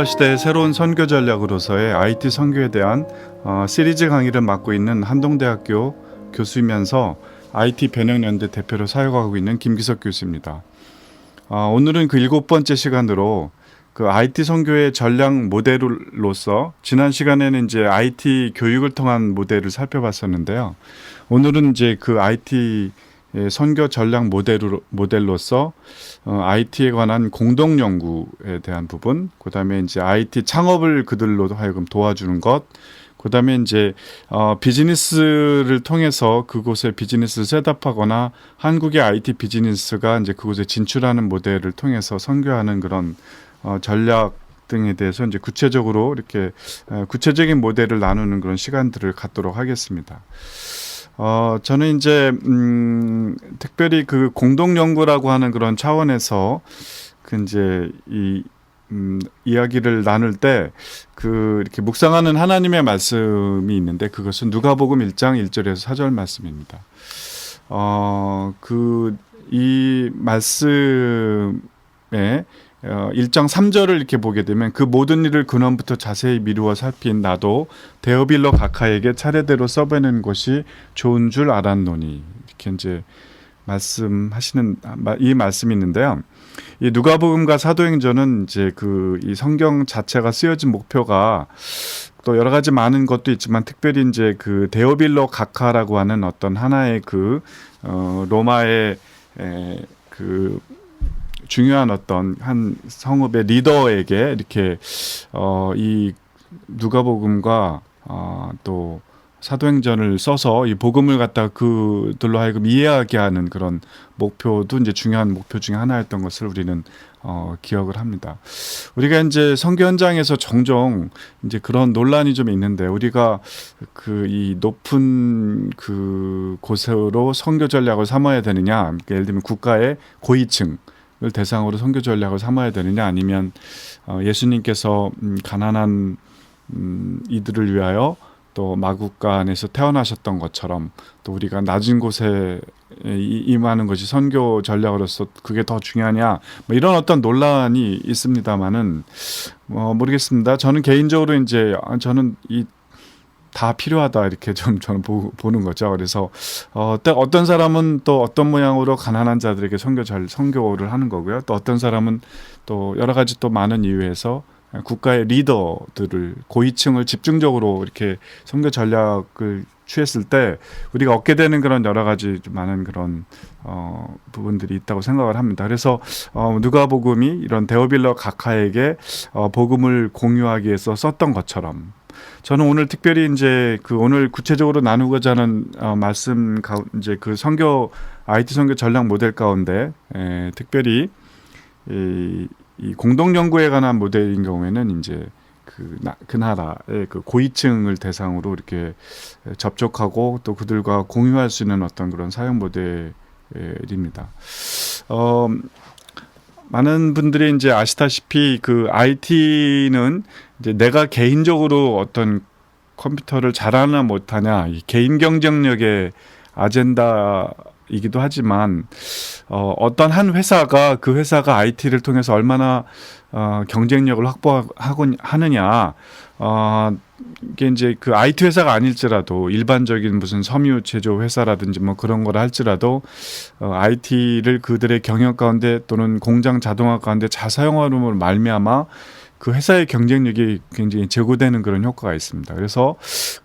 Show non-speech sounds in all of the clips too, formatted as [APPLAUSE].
정보화 시대의 새로운 선교 전략으로서의 IT 선교에 대한 어, 시리즈 강의를 맡고 있는 한동대학교 교수이면서 IT 변형연대 대표로 사역하고 있는 김기석 교수입니다. 어, 오늘은 그 일곱 번째 시간으로 그 IT 선교의 전략 모델로서 지난 시간에는 이제 IT 교육을 통한 모델을 살펴봤었는데요. 오늘은 이제 그 IT 의 선교 전략 모델로, 모델로서 어, IT에 관한 공동 연구에 대한 부분, 그다음에 이제 IT 창업을 그들로 하여금 도와주는 것, 그다음에 이제 어, 비즈니스를 통해서 그곳에 비즈니스를 셋업하거나 한국의 IT 비즈니스가 이제 그곳에 진출하는 모델을 통해서 선교하는 그런 어, 전략 등에 대해서 이제 구체적으로 이렇게 어, 구체적인 모델을 나누는 그런 시간들을 갖도록 하겠습니다. 어, 저는 이제, 음, 특별히 그 공동 연구라고 하는 그런 차원에서 그 이제 이, 음, 이야기를 나눌 때 그 이렇게 묵상하는 하나님의 말씀이 있는데 그것은 누가복음 1장 1절에서 4절 말씀입니다. 어, 그 이 말씀에 어, 1장 3절을 이렇게 보게 되면 그 모든 일을 근원부터 자세히 미루어 살핀 나도 데어빌러 각하에게 차례대로 써보는 것이 좋은 줄 알았노니 이렇게 이제 말씀하시는 이 말씀이 있는데요. 이 누가복음과 사도행전은 이제 그 이 성경 자체가 쓰여진 목표가 또 여러 가지 많은 것도 있지만 특별히 이제 그 데오빌로 각하라고 하는 어떤 하나의 그 어, 로마의 에, 그 중요한 어떤 한 성읍의 리더에게 이렇게 어, 이 누가복음과 어, 또 사도행전을 써서 이 복음을 갖다 그들로 하여금 이해하게 하는 그런 목표도 이제 중요한 목표 중에 하나였던 것을 우리는 어, 기억을 합니다. 우리가 이제 선교 현장에서 종종 이제 그런 논란이 좀 있는데 우리가 그 이 높은 그 곳으로 선교 전략을 삼아야 되느냐, 그러니까 예를 들면 국가의 고위층 을 대상으로 선교 전략을 삼아야 되느냐 아니면 어, 예수님께서 음, 가난한 음, 이들을 위하여 또 마국가 안에서 태어나셨던 것처럼 또 우리가 낮은 곳에 임하는 것이 선교 전략으로서 그게 더 중요하냐 뭐 이런 어떤 논란이 있습니다만은 뭐 모르겠습니다. 저는 개인적으로 이제 아, 저는 이 다 필요하다 이렇게 좀 저는 보, 는 거죠. 그래서 어, 또 어떤 사람은 또 어떤 모양으로 가난한 자들에게 선교 잘 선교를 하는 거고요. 또 어떤 사람은 또 여러 가지 또 많은 이유에서 국가의 리더들을 고위층을 집중적으로 이렇게 선교 전략을 취했을 때 우리가 얻게 되는 그런 여러 가지 좀 많은 그런 어, 부분들이 있다고 생각을 합니다. 그래서 어, 누가복음이 이런 데오빌러 각하에게 어, 복음을 공유하기 위해서 썼던 것처럼 저는 오늘 특별히 이제 그 오늘 구체적으로 나누고자 하는 어, 말씀 가 이제 그 선교 IT 선교 전략 모델 가운데 에, 특별히 이, 이 공동 연구에 관한 모델인 경우에는 이제 그, 나, 그 나라의 그 고위층을 대상으로 이렇게 접촉하고 또 그들과 공유할 수 있는 어떤 그런 사용 모델입니다. 어, 많은 분들이 이제 아시다시피 그 IT는 이제 내가 개인적으로 어떤 컴퓨터를 잘하나 못하냐 이 개인 경쟁력의 아젠다이기도 하지만 어, 어떤 한 회사가 그 회사가 IT를 통해서 얼마나 어, 경쟁력을 확보하고 하느냐 어, 이게 이제 그 IT 회사가 아닐지라도 일반적인 무슨 섬유 제조 회사라든지 뭐 그런 걸 할지라도 어, IT를 그들의 경영 가운데 또는 공장 자동화 가운데 잘 사용하는 말미암아 그 회사의 경쟁력이 굉장히 제고되는 그런 효과가 있습니다. 그래서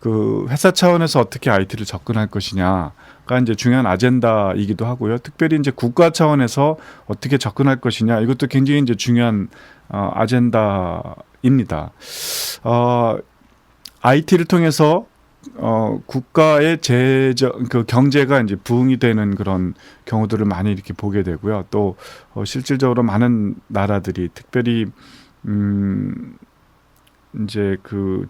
그 회사 차원에서 어떻게 IT를 접근할 것이냐가 이제 중요한 아젠다이기도 하고요. 특별히 이제 국가 차원에서 어떻게 접근할 것이냐 이것도 굉장히 이제 중요한 어, 아젠다입니다. 어, IT를 통해서 어, 국가의 재정, 그 경제가 이제 부흥이 되는 그런 경우들을 많이 이렇게 보게 되고요. 또, 어, 실질적으로 많은 나라들이 특별히, 음, 이제 그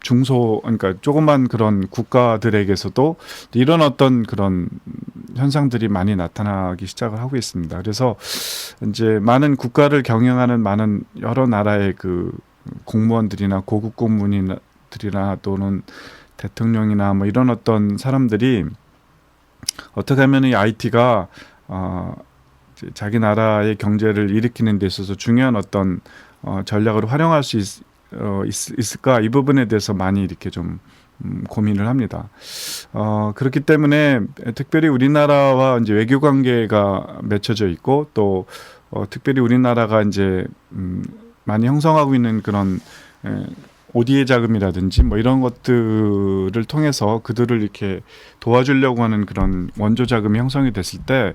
중소, 그러니까 조그만 그런 국가들에게서도 이런 어떤 그런 현상들이 많이 나타나기 시작을 하고 있습니다. 그래서 이제 많은 국가를 경영하는 많은 여러 나라의 그 공무원들이나 고급 공무원이나 들이나 또는 대통령이나 뭐 이런 어떤 사람들이 어떻게 하면 이 IT가 어 자기 나라의 경제를 일으키는 데 있어서 중요한 어떤 어, 전략으로 활용할 수 있, 어, 있, 있을까 이 부분에 대해서 많이 이렇게 좀 음, 고민을 합니다. 어, 그렇기 때문에 특별히 우리나라와 이제 외교 관계가 맺혀져 있고 또 어, 특별히 우리나라가 이제 음, 많이 형성하고 있는 그런 에, ODA 자금이라든지 뭐 이런 것들을 통해서 그들을 이렇게 도와주려고 하는 그런 원조 자금이 형성이 됐을 때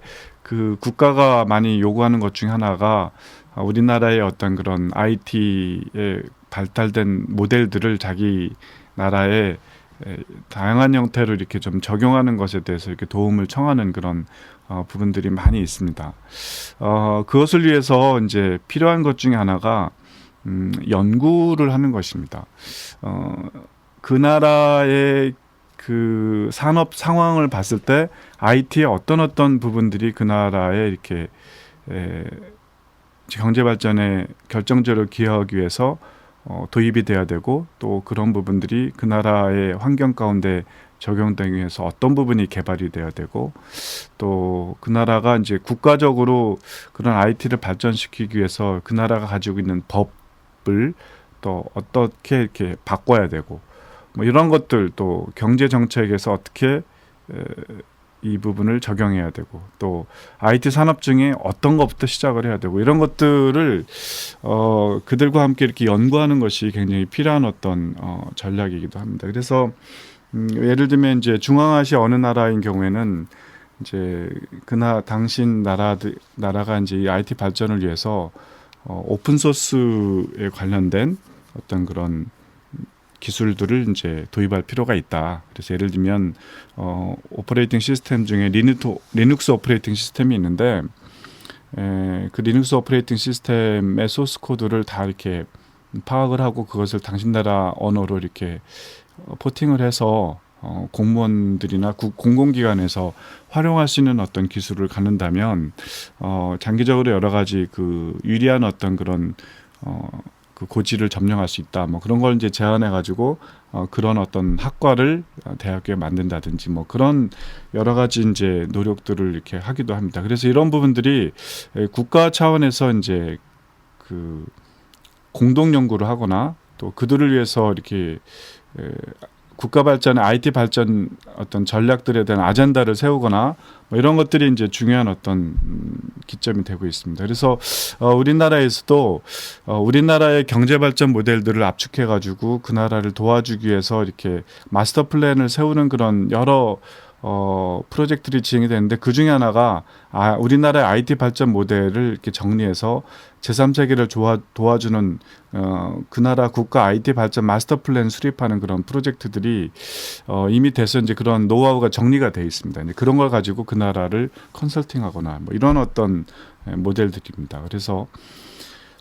그 국가가 많이 요구하는 것 중에 하나가 아, 우리나라의 어떤 그런 IT에 발달된 모델들을 자기 나라에 에, 다양한 형태로 이렇게 좀 적용하는 것에 대해서 이렇게 도움을 청하는 그런 어, 부분들이 많이 있습니다. 어, 그것을 위해서 이제 필요한 것 중에 하나가 음, 연구를 하는 것입니다. 어, 그 나라의 그 산업 상황을 봤을 때 IT의 어떤 어떤 부분들이 그 나라에 이렇게 에, 경제 발전에 결정적으로 기여하기 위해서 어, 도입이 돼야 되고 또 그런 부분들이 그 나라의 환경 가운데 적용되기 위해서 어떤 부분이 개발이 돼야 되고 또 그 나라가 이제 국가적으로 그런 IT를 발전시키기 위해서 그 나라가 가지고 있는 법 을 또 어떻게 이렇게 바꿔야 되고 뭐 이런 것들 또 경제 정책에서 어떻게 에, 이 부분을 적용해야 되고 또 IT 산업 중에 어떤 것부터 시작을 해야 되고 이런 것들을 어 그들과 함께 이렇게 연구하는 것이 굉장히 필요한 어떤 어 전략이기도 합니다. 그래서 음, 예를 들면 이제 중앙아시아 어느 나라인 경우에는 이제 그나 당신 나라 나라가 이제 이 IT 발전을 위해서 어, 오픈 소스에 관련된 어떤 그런 기술들을 이제 도입할 필요가 있다. 그래서 예를 들면 어, 오퍼레이팅 시스템 중에 리누토, 리눅스 오퍼레이팅 시스템이 있는데 에, 그 리눅스 오퍼레이팅 시스템의 소스 코드를 다 이렇게 파악을 하고 그것을 당신 나라 언어로 이렇게 어, 포팅을 해서 어, 공무원들이나 국, 공공기관에서 활용할 수 있는 어떤 기술을 갖는다면 어, 장기적으로 여러 가지 그 유리한 어떤 그런 어, 그 고지를 점령할 수 있다. 뭐 그런 걸 이제 제안해 가지고 어, 그런 어떤 학과를 대학교에 만든다든지 뭐 그런 여러 가지 이제 노력들을 이렇게 하기도 합니다. 그래서 이런 부분들이 에, 국가 차원에서 이제 그 공동 연구를 하거나 또 그들을 위해서 이렇게 에, 국가 발전의 IT 발전 어떤 전략들에 대한 아젠다를 세우거나 뭐 이런 것들이 이제 중요한 어떤 음, 기점이 되고 있습니다. 그래서 어, 우리나라에서도 어, 우리나라의 경제 발전 모델들을 압축해 가지고 그 나라를 도와주기 위해서 이렇게 마스터 플랜을 세우는 그런 여러 어, 프로젝트들이 진행이 되는데 그 중에 하나가 아, 우리나라의 IT 발전 모델을 이렇게 정리해서 제3세계를 도와, 도와주는 어, 그 나라 국가 IT 발전 마스터 플랜 수립하는 그런 프로젝트들이 어, 이미 돼서 이제 그런 노하우가 정리가 돼 있습니다. 이제 그런 걸 가지고 그 나라를 컨설팅하거나 뭐 이런 어떤 예, 모델들입니다. 그래서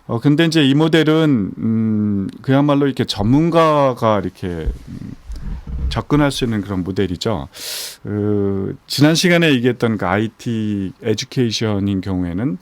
어 근데 이제 이 모델은 음 그야말로 이렇게 전문가가 이렇게 음, 접근할 수 있는 그런 모델이죠. 그 지난 시간에 얘기했던 그 IT 에듀케이션인 경우에는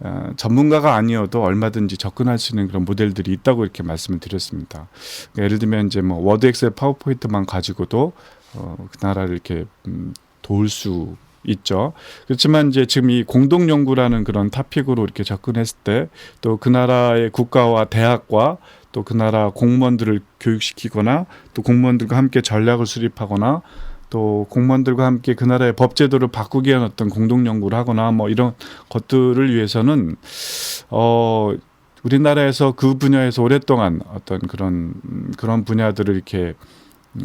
어, 전문가가 아니어도 얼마든지 접근할 수 있는 그런 모델들이 있다고 이렇게 말씀을 드렸습니다. 그러니까 예를 들면 이제 뭐 워드, 엑셀, 파워포인트만 가지고도 어, 그 나라를 이렇게 음, 도울 수 있죠. 그렇지만 이제 지금 이 공동 연구라는 그런 타픽으로 이렇게 접근했을 때 또 그 나라의 국가와 대학과 또 그 나라 공무원들을 교육시키거나 또 공무원들과 함께 전략을 수립하거나 또 공무원들과 함께 그 나라의 법 제도를 바꾸기 위한 어떤 공동 연구를 하거나 뭐 이런 것들을 위해서는 어 우리나라에서 그 분야에서 오랫동안 어떤 그런 음, 그런 분야들을 이렇게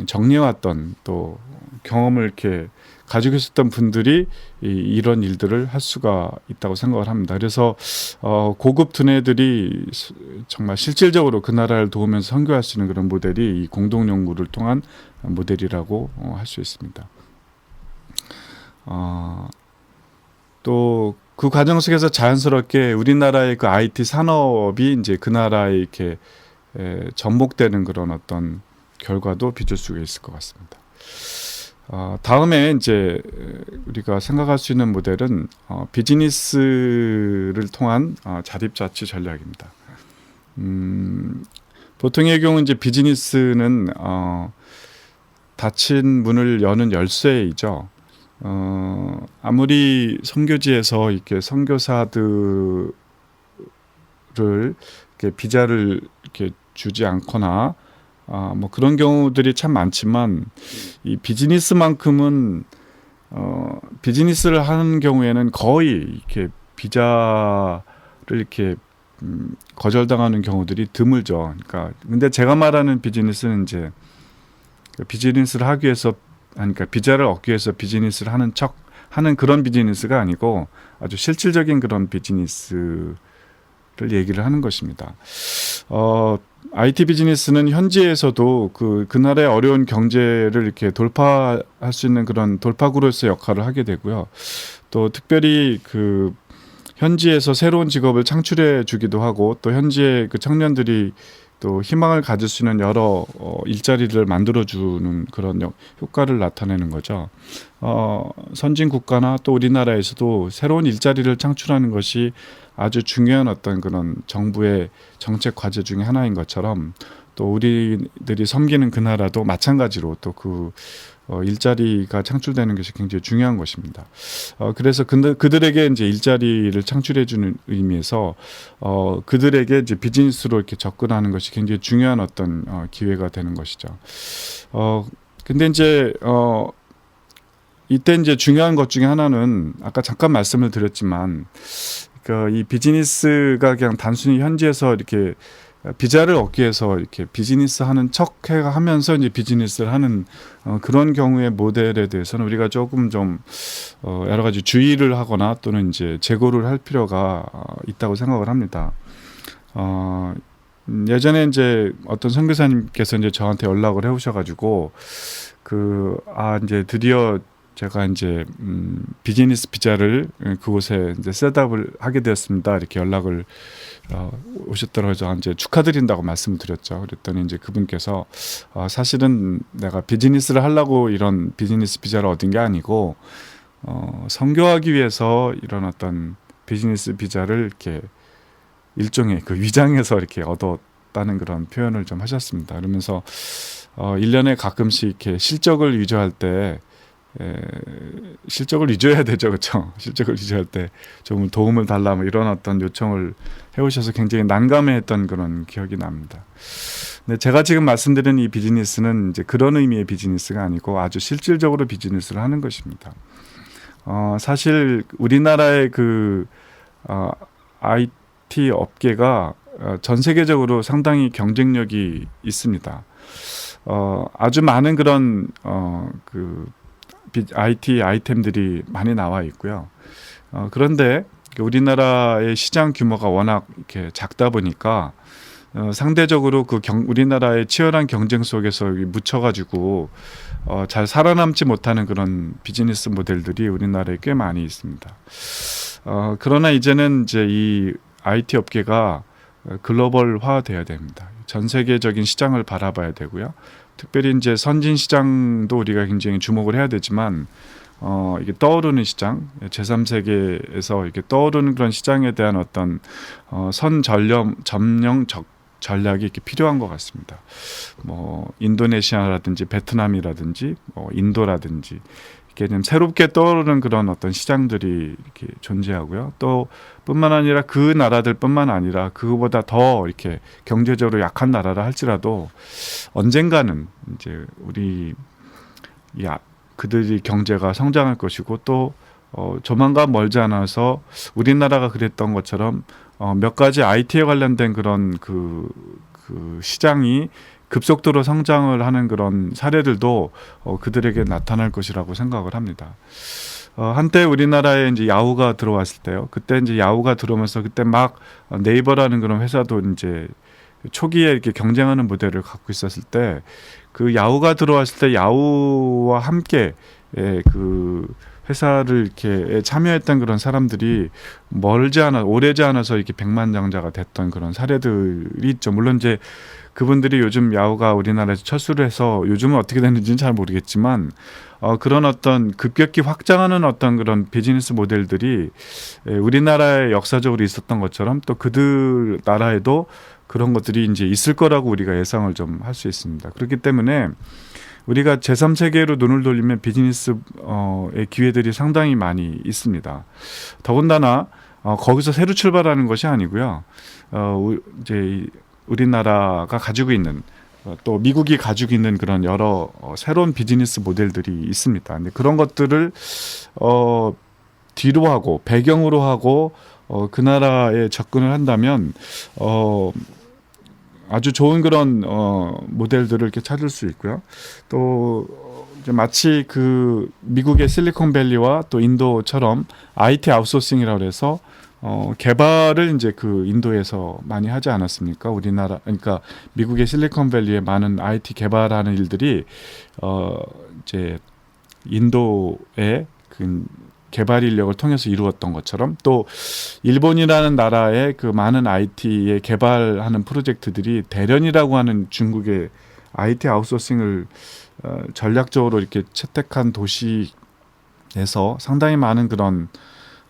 정리해왔던 또 경험을 이렇게 가지고 있었던 분들이 이, 이런 일들을 할 수가 있다고 생각을 합니다. 그래서 어, 고급 두뇌들이 시- 정말 실질적으로 그 나라를 도우면서 선교할 수 있는 그런 모델이 이 공동 연구를 통한 모델이라고 어, 할수 있습니다. 어, 또 그 과정 속에서 자연스럽게 우리나라의 그 IT 산업이 이제 그 나라에 이렇게 에, 접목되는 그런 어떤 결과도 빚을 수가 있을 것 같습니다. 어, 다음에 이제 우리가 생각할 수 있는 모델은 어, 비즈니스를 통한 어, 자립자치 전략입니다. 음, 보통의 경우 이제 비즈니스는 어, 닫힌 문을 여는 열쇠이죠. 어, 아무리 선교지에서 이렇게 선교사들을 이렇게 비자를 이렇게 주지 않거나 아, 뭐 그런 경우들이 참 많지만 이 비즈니스만큼은 어, 비즈니스를 하는 경우에는 거의 이렇게 비자를 이렇게 음, 거절당하는 경우들이 드물죠. 그러니까 근데 제가 말하는 비즈니스는 이제 그 비즈니스를 하기 위해서 그러니까 비자를 얻기 위해서 비즈니스를 하는 척 하는 그런 비즈니스가 아니고 아주 실질적인 그런 비즈니스를 얘기를 하는 것입니다. 어, IT 비즈니스는 현지에서도 그, 그 나라의 어려운 경제를 이렇게 돌파할 수 있는 그런 돌파구로서 역할을 하게 되고요. 또 특별히 그 현지에서 새로운 직업을 창출해 주기도 하고 또 현지의 그 청년들이 또 희망을 가질 수 있는 여러 어, 일자리를 만들어 주는 그런 역- 효과를 나타내는 거죠. 어, 선진 국가나 또 우리나라에서도 새로운 일자리를 창출하는 것이 아주 중요한 어떤 그런 정부의 정책 과제 중에 하나인 것처럼 또 우리들이 섬기는 그 나라도 마찬가지로 또그 어, 일자리가 창출되는 것이 굉장히 중요한 것입니다. 어, 그래서 그들, 그들에게 이제 일자리를 창출해주는 의미에서 어, 그들에게 이제 비즈니스로 이렇게 접근하는 것이 굉장히 중요한 어떤 어, 기회가 되는 것이죠. 어, 근데 이제 어, 이때 이제 중요한 것 중에 하나는 아까 잠깐 말씀을 드렸지만 그이 비즈니스가 그냥 단순히 현지에서 이렇게 비자를 얻기 위해서 이렇게 비즈니스 하는 척 해 하면서 이제 비즈니스를 하는 어, 그런 경우의 모델에 대해서는 우리가 조금 좀 어, 여러 가지 주의를 하거나 또는 이제 재고를 할 필요가 어, 있다고 생각을 합니다. 어, 음, 예전에 이제 어떤 선교사님께서 이제 저한테 연락을 해오셔가지고 그 아 이제 드디어 제가 이제 음, 비즈니스 비자를 그곳에 이제 셋업을 하게 되었습니다. 이렇게 연락을 어, 오셨더라고요. 저 이제 축하드린다고 말씀을 드렸죠. 그랬더니 이제 그분께서 어, 사실은 내가 비즈니스를 하려고 이런 비즈니스 비자를 얻은 게 아니고 어, 선교하기 위해서 이런 어떤 비즈니스 비자를 이렇게 일종의 그 위장에서 이렇게 얻었다는 그런 표현을 좀 하셨습니다. 그러면서 어, 1년에 가끔씩 이렇게 실적을 위조할 때 에, 실적을 위조해야 되죠, 그렇죠? 실적을 위조할 때좀 도움을 달라 뭐 이런 어떤 요청을 해오셔서 굉장히 난감해했던 그런 기억이 납니다. 근데 제가 지금 말씀드린 이 비즈니스는 이제 그런 의미의 비즈니스가 아니고 아주 실질적으로 비즈니스를 하는 것입니다. 어, 사실 우리나라의 그 어, IT 업계가 어, 전 세계적으로 상당히 경쟁력이 있습니다. 어, 아주 많은 그런 어, 그 비- IT 아이템들이 많이 나와 있고요. 어, 그런데 우리나라의 시장 규모가 워낙 이렇게 작다 보니까 어, 상대적으로 그 경, 우리나라의 치열한 경쟁 속에서 묻혀가지고 어, 잘 살아남지 못하는 그런 비즈니스 모델들이 우리나라에 꽤 많이 있습니다. 어, 그러나 이제는 이제 이 IT 업계가 글로벌화 돼야 됩니다. 전 세계적인 시장을 바라봐야 되고요. 특별히 이제 선진 시장도 우리가 굉장히 주목을 해야 되지만 어 이게 떠오르는 시장 제3세계에서 이렇게 떠오르는 그런 시장에 대한 어떤 어 선전염 점령 적 전략이 이렇게 필요한 것 같습니다. 뭐 인도네시아라든지 베트남이라든지 뭐 인도라든지 이렇게 좀 새롭게 떠오르는 그런 어떤 시장들이 이렇게 존재하고요. 또 뿐만 아니라 그 나라들뿐만 아니라 그거보다 더 이렇게 경제적으로 약한 나라라 할지라도 언젠가는 이제 우리 이 아- 그들이 경제가 성장할 것이고 또 어, 조만간 멀지 않아서 우리나라가 그랬던 것처럼 어, 몇 가지 IT에 관련된 그런 그, 그 시장이 급속도로 성장을 하는 그런 사례들도 어, 그들에게 나타날 것이라고 생각을 합니다. 어, 한때 우리나라에 이제 야후가 들어왔을 때요. 그때 이제 야후가 들어오면서 그때 막 어, 네이버라는 그런 회사도 이제 초기에 이렇게 경쟁하는 모델을 갖고 있었을 때 그 야후가 들어왔을 때 야후와 함께 예, 그 회사를 이렇게 참여했던 그런 사람들이 멀지 않아 오래지 않아서 이렇게 백만장자가 됐던 그런 사례들이 있죠. 물론 이제 그분들이 요즘 야후가 우리나라에서 철수를 해서 요즘은 어떻게 됐는지는 잘 모르겠지만 어, 그런 어떤 급격히 확장하는 어떤 그런 비즈니스 모델들이 예, 우리나라에 역사적으로 있었던 것처럼 또 그들 나라에도 그런 것들이 이제 있을 거라고 우리가 예상을 좀 할 수 있습니다. 그렇기 때문에 우리가 제3세계로 눈을 돌리면 비즈니스의 기회들이 상당히 많이 있습니다. 더군다나 어, 거기서 새로 출발하는 것이 아니고요. 어, 우- 이제 이 우리나라가 가지고 있는 어, 또 미국이 가지고 있는 그런 여러 어, 새로운 비즈니스 모델들이 있습니다. 근데 그런 것들을 어, 뒤로 하고 배경으로 하고 어, 그 나라에 접근을 한다면 어, 아주 좋은 그런 어, 모델들을 이렇게 찾을 수 있고요. 또 마치 그 미국의 실리콘밸리와 또 인도처럼 IT 아웃소싱이라고 해서 어, 개발을 이제 그 인도에서 많이 하지 않았습니까? 우리나라 그러니까 미국의 실리콘밸리의 많은 IT 개발하는 일들이 어, 이제 인도의 그 개발 인력을 통해서 이루었던 것처럼 또 일본이라는 나라의 그 많은 IT의 개발하는 프로젝트들이 대련이라고 하는 중국의 IT 아웃소싱을 어, 전략적으로 이렇게 채택한 도시에서 상당히 많은 그런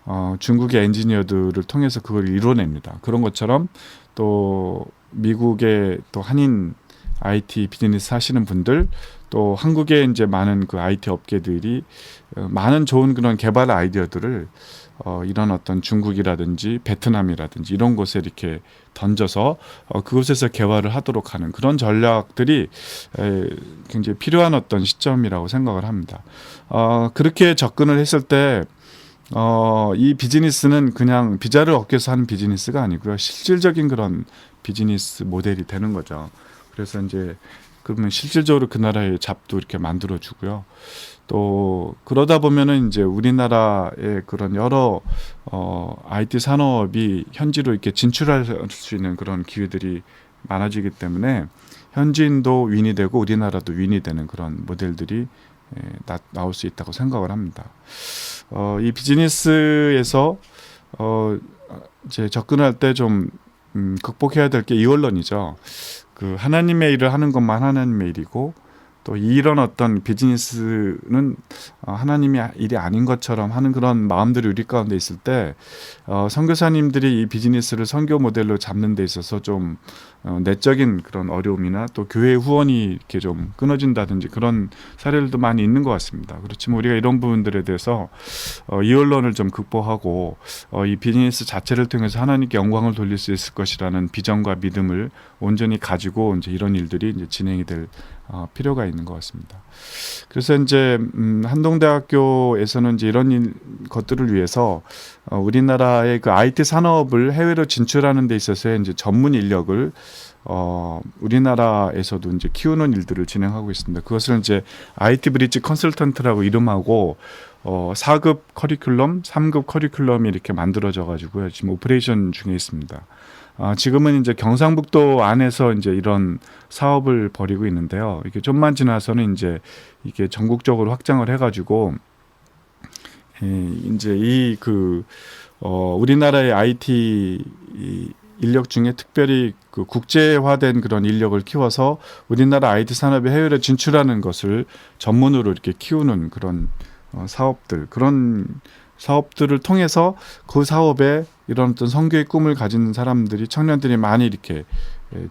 어, 중국의 엔지니어들을 통해서 그걸 이뤄냅니다. 그런 것처럼 또 미국의 또 한인 IT 비즈니스 하시는 분들 또 한국의 이제 많은 그 IT 업계들이 어, 많은 좋은 그런 개발 아이디어들을 어, 이런 어떤 중국이라든지 베트남이라든지 이런 곳에 이렇게 던져서 어, 그곳에서 개발을 하도록 하는 그런 전략들이 에, 굉장히 필요한 어떤 시점이라고 생각을 합니다. 어, 그렇게 접근을 했을 때 어, 이 비즈니스는 그냥 비자를 얻기 위해서 하는 비즈니스가 아니고요. 실질적인 그런 비즈니스 모델이 되는 거죠. 그래서 이제 그러면 실질적으로 그 나라의 잡도 이렇게 만들어 주고요. 또 그러다 보면은 이제 우리나라의 그런 여러 어 IT 산업이 현지로 이렇게 진출할 수 있는 그런 기회들이 많아지기 때문에 현지인도 윈이 되고 우리나라도 윈이 되는 그런 모델들이 에, 나, 나올 수 있다고 생각을 합니다. 어, 이 비즈니스에서 어, 이제 접근할 때좀 음, 극복해야 될 게 이원론이죠. 그 하나님의 일을 하는 것만 하나님의 일이고 또 이런 어떤 비즈니스는 어, 하나님의 일이 아닌 것처럼 하는 그런 마음들이 우리 가운데 있을 때 어, 선교사님들이 이 비즈니스를 선교 모델로 잡는 데 있어서 좀 어, 내적인 그런 어려움이나 또 교회 후원이 이렇게 좀 끊어진다든지 그런 사례들도 많이 있는 것 같습니다. 그렇지만 우리가 이런 부분들에 대해서 어, 이 언론을 좀 극복하고 어, 이 비즈니스 자체를 통해서 하나님께 영광을 돌릴 수 있을 것이라는 비전과 믿음을 온전히 가지고 이제 이런 일들이 이제 진행이 될 어, 필요가 있는 것 같습니다. 그래서 이제 음, 한동 대학교에서는 이제 이런 일, 것들을 위해서 어, 우리나라의 그 IT 산업을 해외로 진출하는 데 있어서의 이제 전문 인력을 어, 우리나라에서도 이제 키우는 일들을 진행하고 있습니다. 그것을 이제 IT 브릿지 컨설턴트라고 이름하고 어, 4급 커리큘럼, 3급 커리큘럼이 이렇게 만들어져 가지고요. 지금 오퍼레이션 중에 있습니다. 아, 지금은 이제 경상북도 안에서 이제 이런 사업을 벌이고 있는데요. 이게 좀만 지나서는 이제 이게 전국적으로 확장을 해가지고 예, 이제 이 그 어, 우리나라의 IT 이 인력 중에 특별히 그 국제화된 그런 인력을 키워서 우리나라 IT 산업에 해외로 진출하는 것을 전문으로 이렇게 키우는 그런 어, 사업들 그런 사업들을 통해서 그 사업에 이런 어떤 성교의 꿈을 가진 사람들이 청년들이 많이 이렇게 예,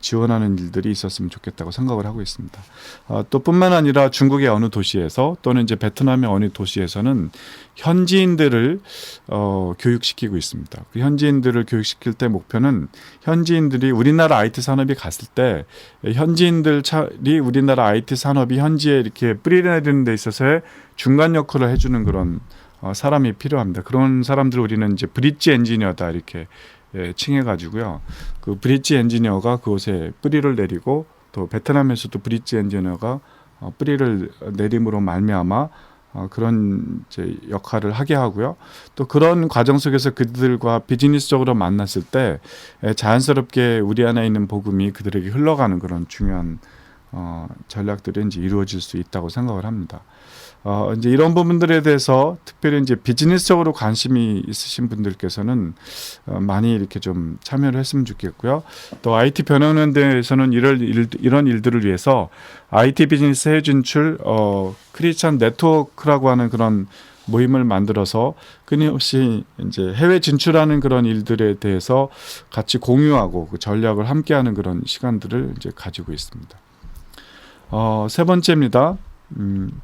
지원하는 일들이 있었으면 좋겠다고 생각을 하고 있습니다. 어, 또 뿐만 아니라 중국의 어느 도시에서 또는 이제 베트남의 어느 도시에서는 현지인들을 어, 교육시키고 있습니다. 그 현지인들을 교육시킬 때 목표는 현지인들이 우리나라 IT 산업이 갔을 때 현지인들이 우리나라 IT 산업이 현지에 이렇게 뿌리내리는 데 있어서의 중간 역할을 해주는 그런 어, 사람이 필요합니다. 그런 사람들 우리는 이제 브릿지 엔지니어다 이렇게 예, 칭해가지고요. 그 브릿지 엔지니어가 그곳에 뿌리를 내리고 또 베트남에서도 브릿지 엔지니어가 어, 뿌리를 내림으로 말미암아 어, 그런 이제 역할을 하게 하고요. 또 그런 과정 속에서 그들과 비즈니스적으로 만났을 때 예, 자연스럽게 우리 안에 있는 복음이 그들에게 흘러가는 그런 중요한 어, 전략들이 이제 이루어질 수 있다고 생각을 합니다. 어, 이제 이런 부분들에 대해서 특별히 이제 비즈니스적으로 관심이 있으신 분들께서는 어, 많이 이렇게 좀 참여를 했으면 좋겠고요. 또 IT 변호연대에서는 이런 일, 이런 일들을 위해서 IT 비즈니스 해외 진출 어, 크리스찬 네트워크라고 하는 그런 모임을 만들어서 끊임없이 이제 해외 진출하는 그런 일들에 대해서 같이 공유하고 그 전략을 함께하는 그런 시간들을 이제 가지고 있습니다. 어, 세 번째입니다. 음,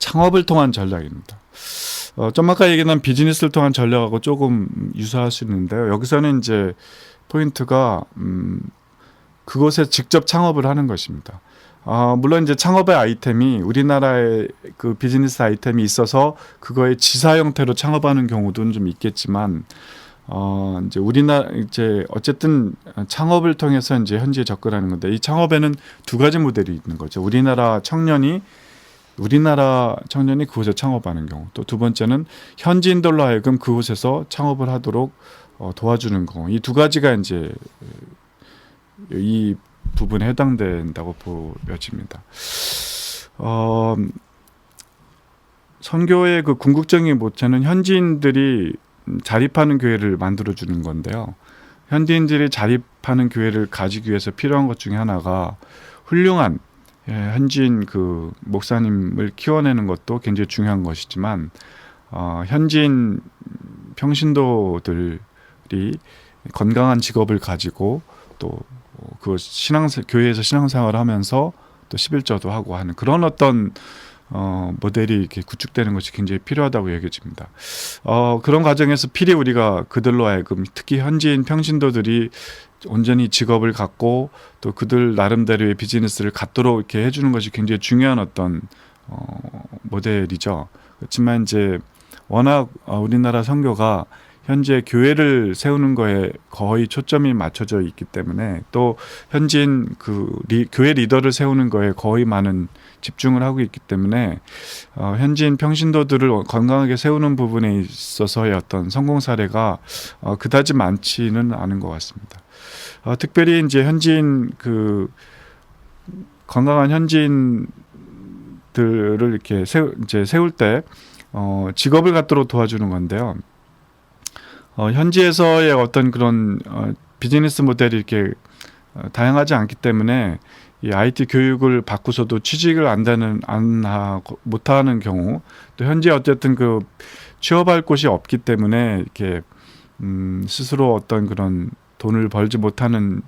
창업을 통한 전략입니다. 어, 좀 아까 얘기한 비즈니스를 통한 전략하고 조금 유사할 수 있는데요. 여기서는 이제 포인트가 음, 그곳에 직접 창업을 하는 것입니다. 아, 물론 이제 창업의 아이템이 우리나라의 그 비즈니스 아이템이 있어서 그거의 지사 형태로 창업하는 경우도 좀 있겠지만 어, 이제 우리나라 이제 어쨌든 창업을 통해서 이제 현지에 접근하는 건데 이 창업에는 두 가지 모델이 있는 거죠. 우리나라 청년이 우리나라 청년이 그곳에 창업하는 경우 또 두 번째는 현지인들로 하여금 그곳에서 창업을 하도록 어, 도와주는 경우 이 두 가지가 이제 이 부분에 해당된다고 보여집니다. 어, 선교의 그 궁극적인 모체는 현지인들이 자립하는 교회를 만들어 주는 건데요. 현지인들이 자립하는 교회를 가지기 위해서 필요한 것 중에 하나가 훌륭한 예, 현지인 그 목사님을 키워내는 것도 굉장히 중요한 것이지만 어, 현지인 평신도들이 건강한 직업을 가지고 또 그 신앙 교회에서 신앙생활을 하면서 또 11저도 하고 하는 그런 어떤 어, 모델이 이렇게 구축되는 것이 굉장히 필요하다고 여겨집니다. 어, 그런 과정에서 필히 우리가 그들로 하여금 특히 현지인 평신도들이 온전히 직업을 갖고 또 그들 나름대로의 비즈니스를 갖도록 이렇게 해주는 것이 굉장히 중요한 어떤 어, 모델이죠. 그렇지만 이제 워낙 어, 우리나라 선교가 현재 교회를 세우는 거에 거의 초점이 맞춰져 있기 때문에 또 현지인 그 리, 교회 리더를 세우는 거에 거의 많은 집중을 하고 있기 때문에 어, 현지인 평신도들을 건강하게 세우는 부분에 있어서의 어떤 성공 사례가 어, 그다지 많지는 않은 것 같습니다. 어, 특별히 이제 현지인 그 건강한 현지인들을 이렇게 세우, 이제 세울 때 어, 직업을 갖도록 도와주는 건데요. 어, 현지에서의 어떤 그런 어, 비즈니스 모델이 이렇게 어, 다양하지 않기 때문에 이 IT 교육을 받고서도 취직을 안 되는 안 하고 못 하는 경우 또 현재 어쨌든 그 취업할 곳이 없기 때문에 이렇게 음, 스스로 어떤 그런 돈을 벌지 못하는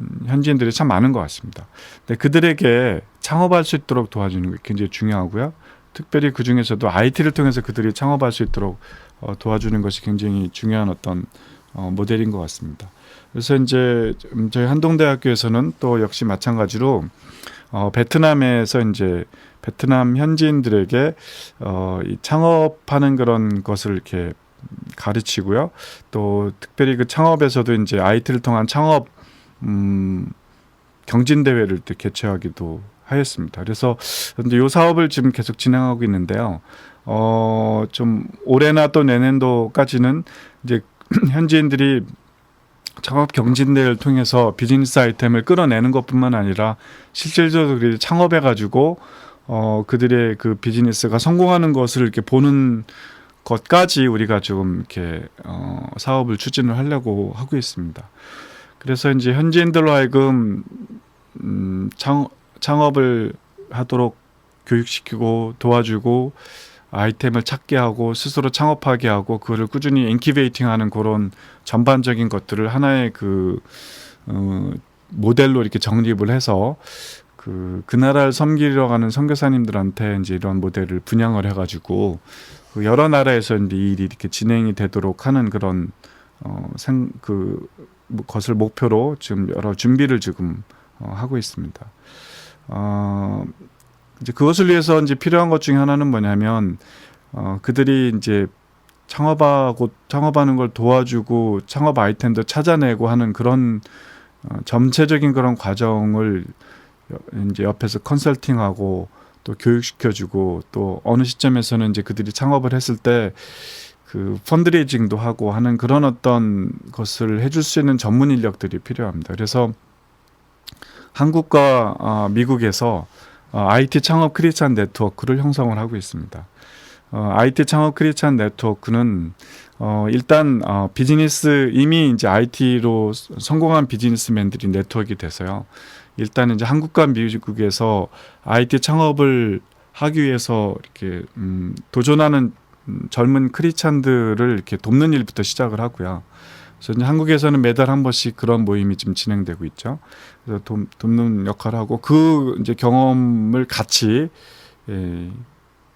음, 현지인들이 참 많은 것 같습니다. 근데 그들에게 창업할 수 있도록 도와주는 게 굉장히 중요하고요. 특별히 그 중에서도 IT를 통해서 그들이 창업할 수 있도록 어, 도와주는 것이 굉장히 중요한 어떤 어, 모델인 것 같습니다. 그래서 이제 음, 저희 한동대학교에서는 또 역시 마찬가지로 어, 베트남에서 이제 베트남 현지인들에게 어, 이 창업하는 그런 것을 이렇게 가르치고요. 또 특별히 그 창업에서도 이제 IT를 통한 창업 음, 경진 대회를 또 개최하기도 하였습니다. 그래서 이제 이 사업을 지금 계속 진행하고 있는데요. 어, 좀 올해나 또 내년도까지는 이제 [CLEARS THROAT] 현지인들이 창업 경진대회를 통해서 비즈니스 아이템을 끌어내는 것뿐만 아니라 실질적으로 창업해 가지고 어 그들의 그 비즈니스가 성공하는 것을 이렇게 보는 것까지 우리가 좀 이렇게 어 사업을 추진을 하려고 하고 있습니다. 그래서 이제 현지인들로 하여금 음 창, 창업을 하도록 교육시키고 도와주고 아이템을 찾게 하고 스스로 창업하게 하고 그거를 꾸준히 인큐베이팅하는 그런 전반적인 것들을 하나의 그 어, 모델로 이렇게 정립을 해서 그, 그 나라를 섬기려 가는 선교사님들한테 이제 이런 모델을 분양을 해가지고 그 여러 나라에서 이제 이 일이 이렇게 진행이 되도록 하는 그런 어, 생, 그 것을 목표로 지금 여러 준비를 지금 어, 하고 있습니다. 어, 이제 그것을 위해서 이제 필요한 것 중에 하나는 뭐냐면 어 그들이 이제 창업하고 창업하는 걸 도와주고 창업 아이템도 찾아내고 하는 그런 어, 점체적인 그런 과정을 이제 옆에서 컨설팅하고 또 교육시켜주고 또 어느 시점에서는 이제 그들이 창업을 했을 때 그 펀드레이징도 하고 하는 그런 어떤 것을 해줄 수 있는 전문 인력들이 필요합니다. 그래서 한국과 어, 미국에서 어, IT 창업 크리스찬 네트워크를 형성을 하고 있습니다. 어, IT 창업 크리스찬 네트워크는 어, 일단 어, 비즈니스 이미 이제 IT로 성공한 비즈니스맨들이 네트워크가 돼서요. 일단 이제 한국과 미국에서 IT 창업을 하기 위해서 이렇게 음, 도전하는 음, 젊은 크리스찬들을 이렇게 돕는 일부터 시작을 하고요. 그래서 한국에서는 매달 한 번씩 그런 모임이 지금 진행되고 있죠. 그래서 돕, 돕는 역할을 하고 그 이제 경험을 같이 예,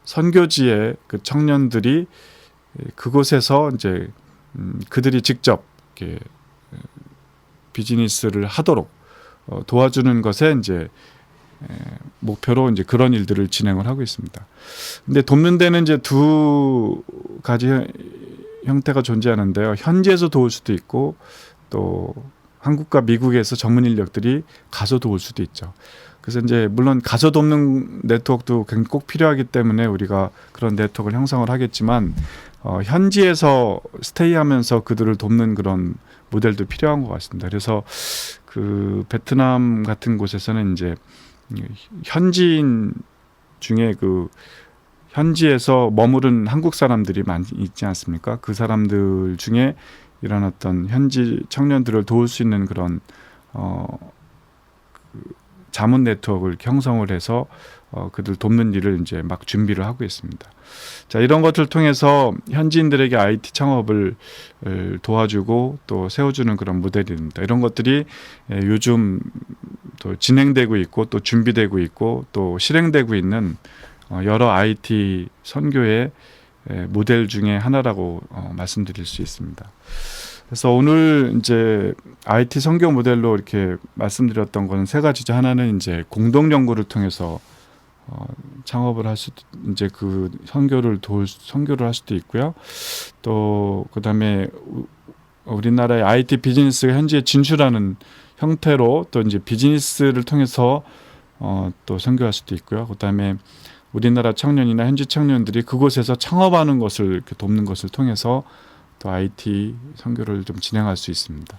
선교지의 그 청년들이 그곳에서 이제 음, 그들이 직접 이렇게 비즈니스를 하도록 어, 도와주는 것에 이제 에, 목표로 이제 그런 일들을 진행을 하고 있습니다. 근데 돕는 데는 이제 두 가지 형- 형태가 존재하는데요. 현지에서 도울 수도 있고 또 한국과 미국에서 전문 인력들이 가서 도울 수도 있죠. 그래서 이제 물론 가서 돕는 네트워크도 꼭 필요하기 때문에 우리가 그런 네트워크를 형성을 하겠지만 어, 현지에서 스테이하면서 그들을 돕는 그런 모델도 필요한 것 같습니다. 그래서 그 베트남 같은 곳에서는 이제 현지인 중에 그 현지에서 머무른 한국 사람들이 많이 있지 않습니까? 그 사람들 중에 이런 어떤 현지 청년들을 도울 수 있는 그런 어, 그 자문 네트워크를 형성을 해서 어, 그들 돕는 일을 이제 막 준비를 하고 있습니다. 자 이런 것들을 통해서 현지인들에게 IT 창업을 을 도와주고 또 세워주는 그런 모델입니다. 이런 것들이 예, 요즘 또 진행되고 있고 또 준비되고 있고 또 실행되고 있는 어, 여러 IT 선교의 예, 모델 중에 하나라고 어, 말씀드릴 수 있습니다. 그래서 오늘 이제 IT 선교 모델로 이렇게 말씀드렸던 거는 세 가지죠. 하나는 이제 공동 연구를 통해서 어, 창업을 할 수도 이제 그 선교를 도울 수- 선교를 할 수도 있고요. 또 그 다음에 우- 우리나라의 IT 비즈니스가 현지에 진출하는 형태로 또 이제 비즈니스를 통해서 어, 또 선교할 수도 있고요. 그 다음에 우리나라 청년이나 현지 청년들이 그곳에서 창업하는 것을 돕는 것을 통해서 또 IT 선교를 좀 진행할 수 있습니다.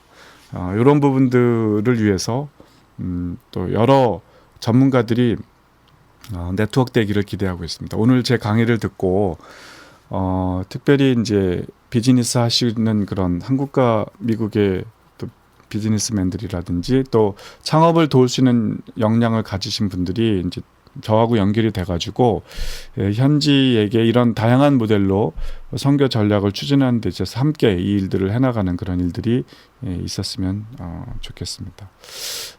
어, 이런 부분들을 위해서 음, 또 여러 전문가들이 어, 네트워크 되기를 기대하고 있습니다. 오늘 제 강의를 듣고 어, 특별히 이제 비즈니스 하시는 그런 한국과 미국의 또 비즈니스맨들이라든지 또 창업을 도울 수 있는 역량을 가지신 분들이 이제 저하고 연결이 돼가지고 예, 현지에게 이런 다양한 모델로 선교 전략을 추진하는 데 있어서 함께 이 일들을 해나가는 그런 일들이 예, 있었으면 어, 좋겠습니다.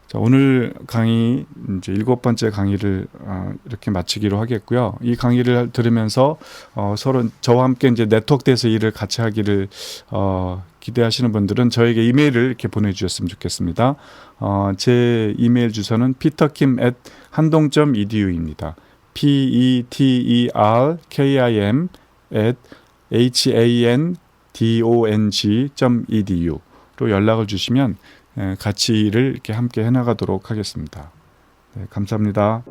자, 오늘 강의 이제 일곱 번째 강의를 어, 이렇게 마치기로 하겠고요. 이 강의를 들으면서 어, 서로 저와 함께 이제 네트워크에서 일을 같이 하기를 어, 기대하시는 분들은 저에게 이메일을 이렇게 보내주셨으면 좋겠습니다. 어, 제 이메일 주소는 peterkim at 한동.edu입니다. p e t e r k i m at h a n d o n g.edu로 연락을 주시면 에, 같이 일을 이렇게 함께 해나가도록 하겠습니다. 네, 감사합니다.